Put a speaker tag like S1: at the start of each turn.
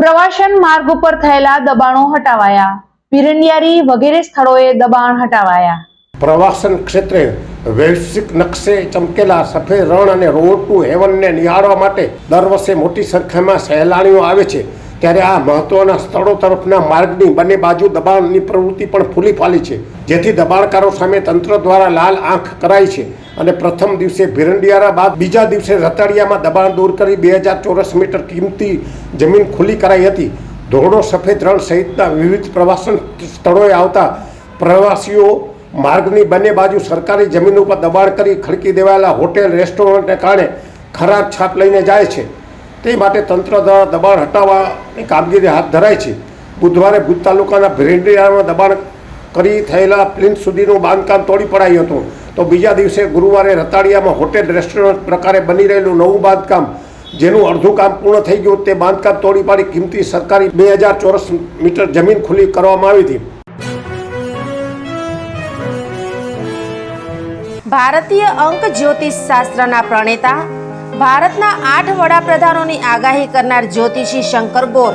S1: પ્રવાસન માર્ગ ઉપર થયેલા દબાણો હટાવાયા. પિરંડિયારી વગેરે સ્થળોએ દબાણ હટાવાયા.
S2: પ્રવાસન ક્ષેત્રે વૈશ્વિક નકશે ચમકેલા સફેદ રણ અને રોડ ટુ હેવનને નિહાળવા માટે દર વર્ષે મોટી સંખ્યામાં સહેલાણીઓ આવે છે. ત્યારે આ મહત્વના સ્થળો તરફના માર્ગની બંને બાજુ દબાણની પ્રવૃત્તિ પણ ફૂલી ફાલી છે, જેથી દબાણકારો સામે તંત્ર દ્વારા લાલ આંખ કરાઈ છે. અને પ્રથમ દિવસે ભીરંડિયારા બાદ બીજા દિવસે રતાડિયામાં દબાણ દૂર કરી બે હજાર ચોરસ મીટર કિંમતી જમીન ખુલ્લી કરાઈ હતી. ધોરડો સફેદ રણ સહિતના વિવિધ પ્રવાસન સ્થળોએ આવતા પ્રવાસીઓ માર્ગની બંને બાજુ સરકારી જમીન ઉપર દબાણ કરી ખડકી દેવાયેલા હોટેલ, રેસ્ટોરન્ટને કારણે ખરાબ છાપ લઈને જાય છે. તે માટે તંત્ર દ્વારા દબાણ હટાવવાની કામગીરી હાથ ધરાઈ છે. બુધવારે ભુજ તાલુકાના ભીરંડિયામાં દબાણ કરી થયેલા પ્લિન્થ સુધીનું બાંધકામ તોડી પડાયું હતું. તો બીજા દિવસે ગુરુવારે રતાળિયામાં હોટેલ રેસ્ટોરન્ટ પ્રકારે બની રહેલું નવું બાંધકામ, જેનું અડધું કામ પૂર્ણ થઈ ગયું તે બાંધકામ તોડી પાડી કિંમતી સરકારી બે હજાર ચોરસ મીટર જમીન ખુલ્લી કરવામાં આવી હતી.
S3: ભારતીય અંક જ્યોતિષ શાસ્ત્રના પ્રણેતા, ભારતના આઠ વડાપ્રધાનોની આગાહી કરનાર જ્યોતિષી શંકર ગોર